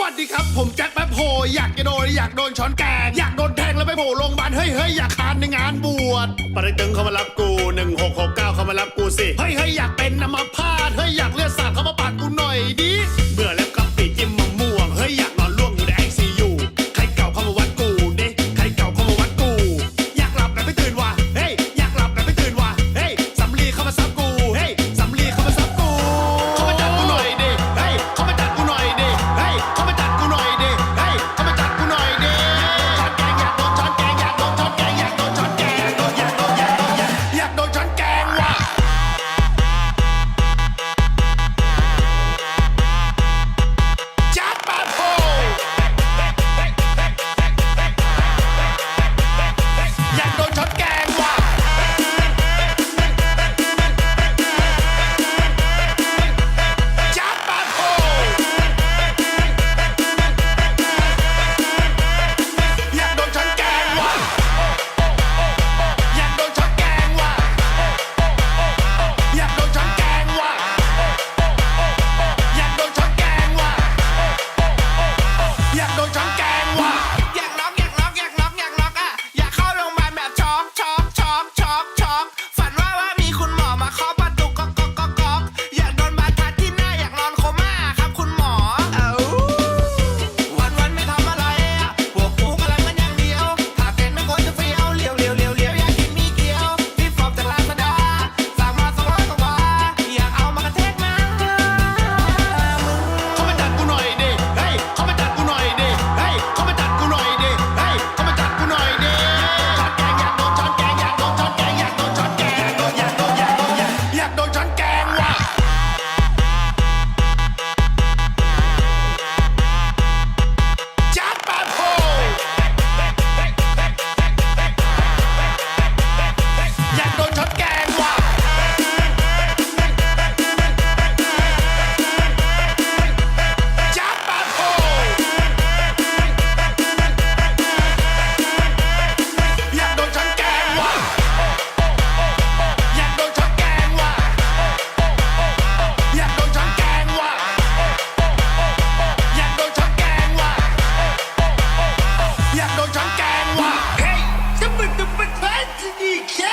วัสดีครับ ผมแจ็คแป๊บโฮอยากจะโดนอยากโดนช้อนแกงอยากโดนแทงแล้วไปโผล่โรงพยาบาลเฮ้ยเฮ้ยอยากคานในงานบวชปริตึงเขามารับกู 1669 เขามารับกูสิ เฮ้ยเฮ้ยอยากเป็นนำมาพาดเฮ้ยอยากเลือดสาดเขามา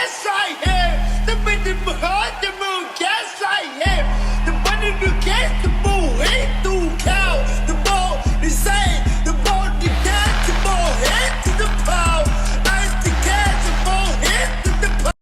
Yes, I am. The, the, the moon.